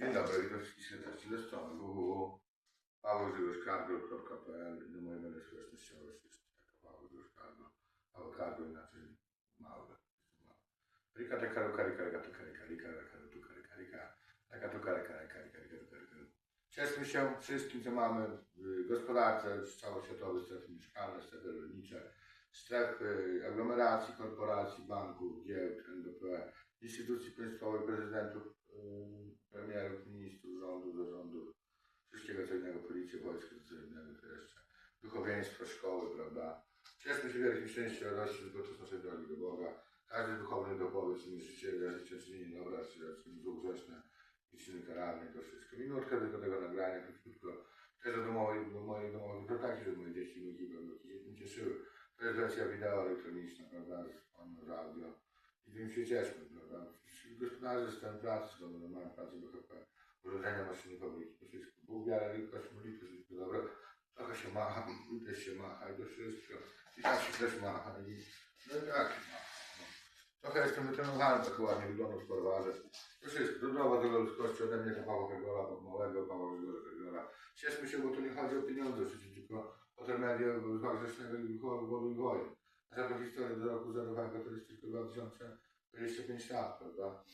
Dzień dobry, witam wszystkich serdecznie ze strony i do mojej media społecznościowej wszystkie jako Paweł Cargo, Paweł Cargo inaczej małe. Rika taka ruka rika rika tuka rika rika rika tuka rika rika rika tuka rika rika rika rika tuka rika Cieszmy się wszystkim, co mamy w gospodarce, całoświatowe strefy mieszkalne, strefy rolnicze, strefy aglomeracji, korporacji, banków, giełd, NBP, instytucji państwowych, prezydentów, policji, wojska, co innego, to jeszcze duchowieństwo, szkoły, prawda. Cieszmy się wielkim szczęściem, radości, że podczas naszej drogi do Boga. Każdy duchowny dopowie, czy mi życie, ja życie, czy nie dobra, czy, czy złogrzeszne i czyny karalne, to wszystko. Minutkę tylko tego nagrania, krótko. Też do mojej, do mojej domowej biblioteki, żeby moje dzieci wnuki będą się tym cieszyły. To jest wersja wideo elektroniczna, prawda, z, z audio. I tym się cieszmy, prawda. Gospodarze z ten pracy, skoro mają pracę BHP, urządzenia maszyny fabryki, to wszystko. Bóg, wiara, litość, modlitwa, się i też się macha i to wszystko. I tak się też macha i no i tak się macha. No. Trochę jestem wytrenowany, tak ładnie wygląda w porwarze. To wszystko, do zdrowa, do ludzkości ode mnie, do Pawła Gregora, od małego Pawła Gregora. Cieszmy się, bo tu nie chodzi o pieniądze, tylko o ten media grzecznego i wywołu wojen. A za tą historię do roku zerowego to jest tylko 2025 lat, prawda?